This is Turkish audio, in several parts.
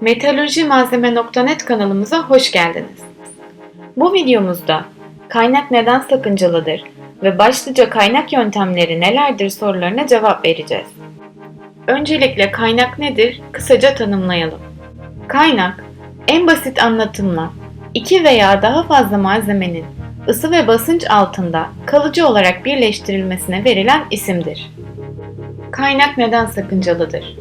Metalurjimalzeme.net kanalımıza hoş geldiniz. Bu videomuzda kaynak neden sakıncalıdır ve başlıca kaynak yöntemleri nelerdir sorularına cevap vereceğiz. Öncelikle kaynak nedir kısaca tanımlayalım. Kaynak, en basit anlatımla iki veya daha fazla malzemenin ısı ve basınç altında kalıcı olarak birleştirilmesine verilen isimdir. Kaynak neden sakıncalıdır?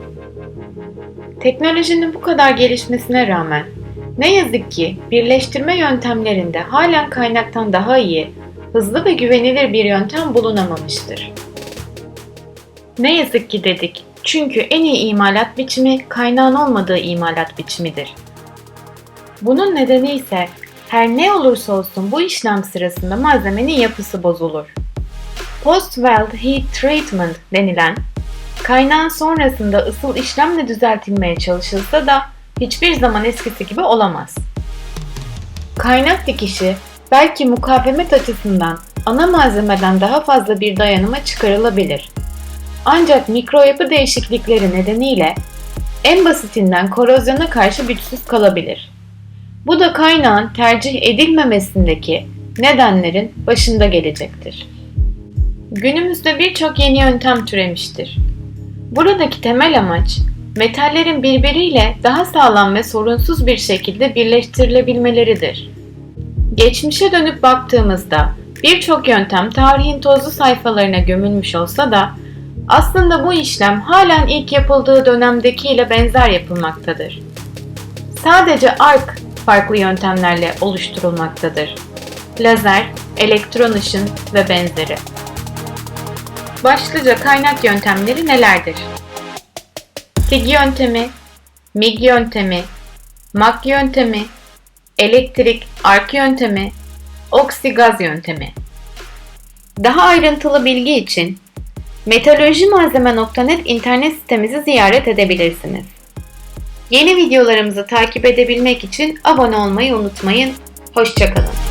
Teknolojinin bu kadar gelişmesine rağmen ne yazık ki birleştirme yöntemlerinde halen kaynaktan daha iyi, hızlı ve güvenilir bir yöntem bulunamamıştır. Ne yazık ki dedik çünkü en iyi imalat biçimi kaynağın olmadığı imalat biçimidir. Bunun nedeni ise her ne olursa olsun bu işlem sırasında malzemenin yapısı bozulur. Post-weld heat treatment denilen kaynağın sonrasında ısıl işlemle düzeltilmeye çalışılsa da hiçbir zaman eskisi gibi olamaz. Kaynak dikişi belki mukavemet açısından ana malzemeden daha fazla bir dayanıma çıkarılabilir. Ancak mikro yapı değişiklikleri nedeniyle en basitinden korozyona karşı güçsüz kalabilir. Bu da kaynağın tercih edilmemesindeki nedenlerin başında gelecektir. Günümüzde birçok yeni yöntem türemiştir. Buradaki temel amaç metallerin birbiriyle daha sağlam ve sorunsuz bir şekilde birleştirilebilmeleridir. Geçmişe dönüp baktığımızda birçok yöntem tarihin tozlu sayfalarına gömülmüş olsa da aslında bu işlem halen ilk yapıldığı dönemdekiyle benzer yapılmaktadır. Sadece ark farklı yöntemlerle oluşturulmaktadır. Lazer, elektron ışın ve benzeri. Başlıca kaynak yöntemleri nelerdir? TIG yöntemi, MIG yöntemi, MAK yöntemi, elektrik ark yöntemi, oksigaz yöntemi. Daha ayrıntılı bilgi için metalurjimalzeme.net internet sitemizi ziyaret edebilirsiniz. Yeni videolarımızı takip edebilmek için abone olmayı unutmayın. Hoşçakalın.